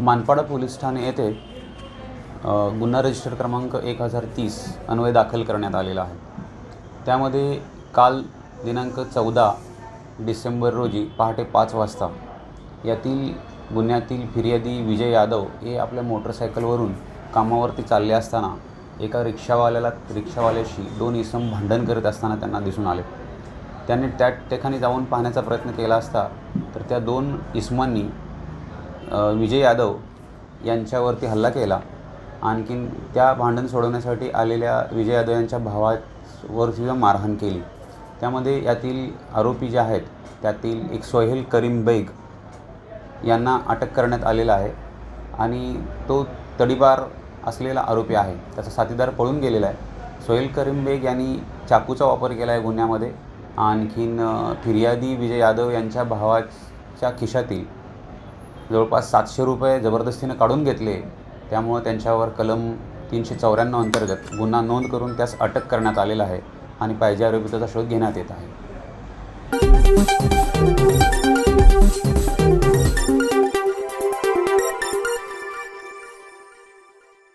Manpada police Thane येथे गुन्हा register क्रमांक एक हजार तीस अन्वय दाखल करण्यात आलेला आहे. त्यामध्ये काल दिनांक चौदा डिसेंबर रोजी पहाटे पाच वाजता यातील गुन्ह्यातील फिर्यादी विजय यादव हे आपल्या मोटरसायकलवरून कामावरती चालले असताना एका रिक्षावाल्याला रिक्षावाल्याशी दोन इसम भांडण करत असताना त्यांना दिसून आले. त्यांनी त्या ठिकाणी जाऊन पाहण्याचा प्रयत्न केला असता तर त्या दोन इसमांनी विजय यादव यांच्यावरती हल्ला केला. आणखीन त्या भांडण सोडवण्यासाठी आलेल्या विजय यादव यांच्या भावावर सुद्धा मारहाण केली. त्यामध्ये यातील आरोपी जे आहेत त्यातील एक सोहेल करीम बेग यांना अटक करण्यात आलेला आहे आणि तो तडीबार असलेला आरोपी आहे. त्याचा साथीदार पळून गेलेला आहे. सोहेल करीम बेग यांनी चाकूचा वापर केला आहे गुन्ह्यामध्ये. आणखीन फिर्यादी विजय यादव यांच्या भावाच्या खिशातील जवळपास सातशे रुपये जबरदस्तीनं काढून घेतले. त्यामुळं त्यांच्यावर कलम तीनशे चौऱ्याण्णव अंतर्गत गुन्हा नोंद करून त्यास अटक करण्यात आलेला आहे आणि पाहिजे आरोपी त्याचा शोध घेण्यात येत आहे.